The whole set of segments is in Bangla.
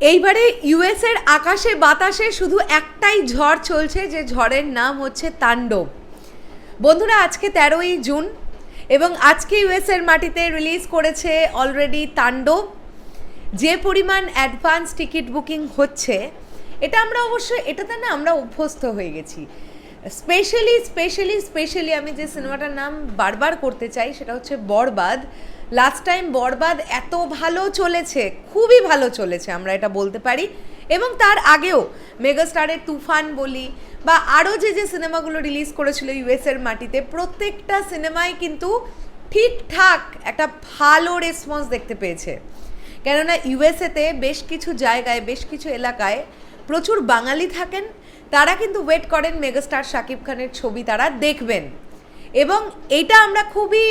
এইবারে ইউএস এর আকাশে বাতাসে শুধু একটাই ঝড় চলছে, যে ঝড়ের নাম হচ্ছে তাণ্ডব। বন্ধুরা, আজকে তেরোই জুন এবং আজকে ইউএস এর মাটিতে রিলিজ করেছে অলরেডি তাণ্ডব। যে পরিমাণ অ্যাডভান্স টিকিট বুকিং হচ্ছে, এটা আমরা অবশ্য, এটাতে না আমরা অভ্যস্ত হয়ে গেছি। স্পেশালি স্পেশালি স্পেশালি আমি যে সিনেমাটার নাম বারবার করতে চাই, সেটা হচ্ছে বরবাদ। লাস্ট টাইম বরবাদ এত ভালো চলেছে, খুবই ভালো চলেছে, আমরা এটা বলতে পারি। এবং তার আগেও মেগাস্টারের তুফান বলি, বা আরও যে যে সিনেমাগুলো রিলিজ করেছিল ইউএসের মাটিতে, প্রত্যেকটা সিনেমাই কিন্তু ঠিকঠাক একটা ভালো রেসপন্স দেখতে পেয়েছে। কেননা ইউএসএতে বেশ কিছু জায়গায়, বেশ কিছু এলাকায় প্রচুর বাঙালি থাকেন, তারা কিন্তু ওয়েট করেন মেগাস্টার শাকিব খানের ছবি তারা দেখবেন। এবং এটা আমরা খুবই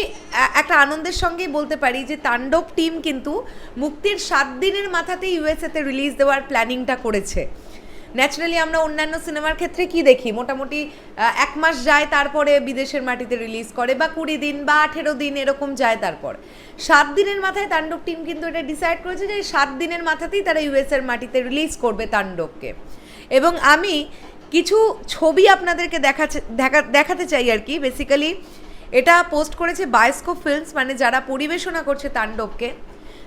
একটা আনন্দের সঙ্গেই বলতে পারি যে তাণ্ডব টিম কিন্তু মুক্তির সাত দিনের মাথাতেই ইউএসএতে রিলিজ দেওয়ার প্ল্যানিংটা করেছে। ন্যাচারালি আমরা অন্যান্য সিনেমার ক্ষেত্রে কি দেখি? মোটামুটি এক মাস যায় তারপরে বিদেশের মাটিতে রিলিজ করে বা কুড়ি দিন বা আঠেরো দিন এরকম যায় তারপর। সাত দিনের মাথায় তাণ্ডব টিম কিন্তু এটা ডিসাইড করেছে যে সাত দিনের মাথাতেই তারা ইউএসের মাটিতে রিলিজ করবে তাণ্ডবকে। এবং আমি কিছু ছবি আপনাদেরকে দেখাচ্ছে, দেখা, দেখাতে চাই আর কি। বেসিক্যালি এটা পোস্ট করেছে বায়োস্কোপ ফিল্মস মানে যারা পরিবেশনা করছে তাণ্ডবকে।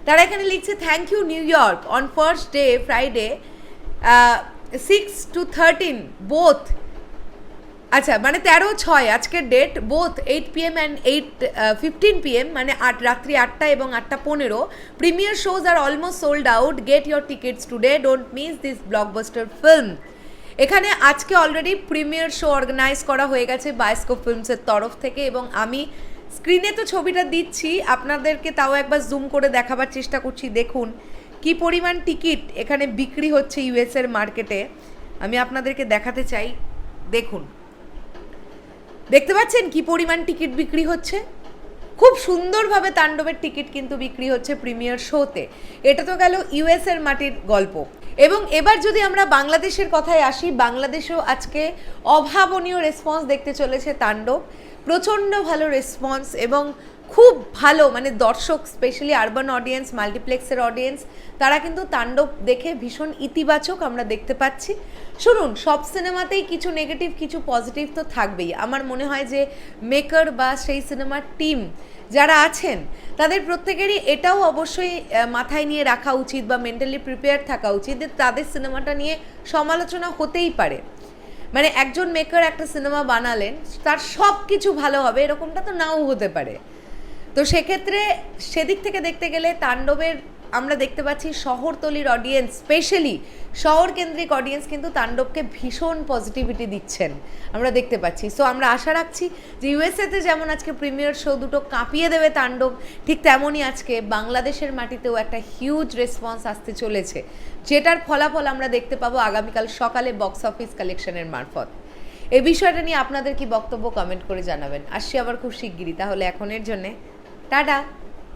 তারা এখানে লিখছে thank you New York on first day Friday six two thirteen both আচ্ছা মানে তেরো, ছয়, আজকের date both eight PM and eight fifteen PM মানে আট, রাত্রি আটটা এবং আটটা পনেরো। Premiere shows are almost sold out get your tickets today don't miss this blockbuster film এখানে আজকে অলরেডি প্রিমিয়ার শো অর্গানাইজ করা হয়ে গেছে বায়োস্কোপ ফিল্মসের তরফ থেকে এবং আমি স্ক্রিনে তো ছবিটা দিচ্ছি। আপনাদেরকে তাও একবার জুম করে দেখাবার চেষ্টা করছি। দেখুন কি পরিমাণ টিকিট এখানে বিক্রি হচ্ছে ইউএসের মার্কেটে আমি আপনাদেরকে দেখাতে চাই। দেখুন। দেখতে পাচ্ছেন কি পরিমাণ টিকিট বিক্রি হচ্ছে? খুব সুন্দরভাবে তাণ্ডবের টিকিট কিন্তু বিক্রি হচ্ছে প্রিমিয়ার শোতে এটা তো গেল ইউএস এর মাটির গল্প। এবং এবার যদি আমরা বাংলাদেশের কথায় আসি, বাংলাদেশেও আজকে অভাবনীয় রেসপন্স দেখতে চলেছে তাণ্ডব। প্রচণ্ড ভালো রেসপন্স এবং খুব ভালো মানে দর্শক স্পেশালি আরবান অডিয়েন্স মাল্টিপ্লেক্সের অডিয়েন্স তারা কিন্তু তাণ্ডব দেখে ভীষণ ইতিবাচক আমরা দেখতে পাচ্ছি। শুনুন, সব সিনেমাতেই কিছু নেগেটিভ কিছু পজিটিভ তো থাকবেই। আমার মনে হয় যে মেকার বা সেই সিনেমার টিম যারা আছেন, তাদের প্রত্যেকেরই এটাও অবশ্যই মাথায় নিয়ে রাখা উচিত বা মেন্টালি প্রিপেয়ার থাকা উচিত যে তাদের সিনেমাটা নিয়ে সমালোচনা হতেই পারে। মানে একজন মেকার একটা সিনেমা বানালেন, তার সব কিছু ভালো হবে, এরকমটা তো নাও হতে পারে। তো সেক্ষেত্রে সেদিক থেকে দেখতে গেলে তাণ্ডবের আমরা দেখতে পাচ্ছি শহরতলির অডিয়েন্স স্পেশালি শহর কেন্দ্রিক অডিয়েন্স কিন্তু তাণ্ডবকে ভীষণ পজিটিভিটি দিচ্ছেন। আমরা দেখতে পাচ্ছি। সো আমরা আশা রাখছি যে ইউএসএতে যেমন আজকে প্রিমিয়ার শো দুটো কাঁপিয়ে দেবে তাণ্ডব, ঠিক তেমনই আজকে বাংলাদেশের মাটিতেও একটা হিউজ রেসপন্স আসতে চলেছে, যেটার ফলাফল আমরা দেখতে পাবো আগামীকাল সকালে বক্স অফিস কালেকশনের মারফত। এ বিষয়টা নিয়ে আপনাদের কি বক্তব্য কমেন্ট করে জানাবেন। আসছি আবার খুব শিগগিরই, তাহলে এখনের জন্যে টাটা।